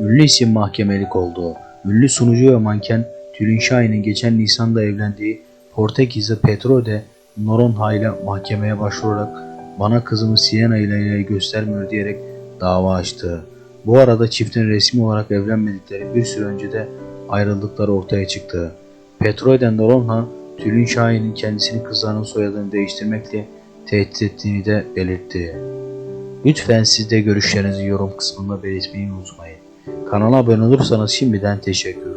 ünlü isim mahkemelik oldu. Ünlü sunucu ve manken Tülin Şahin'in geçen Nisan'da evlendiği Portekizli Petro de Noronha ile mahkemeye başvurarak bana kızımı Siena ile göstermiyor diyerek dava açtı. Bu arada çiftin resmi olarak evlenmedikleri bir süre önce de ayrıldıkları ortaya çıktı. Petro de Noronha, Tülin Şahin'in kendisini kızlarının soyadını değiştirmekle tehdit ettiğini de belirtti. Lütfen siz de görüşlerinizi yorum kısmında belirtmeyi unutmayın. Kanala abone olursanız şimdiden teşekkürler.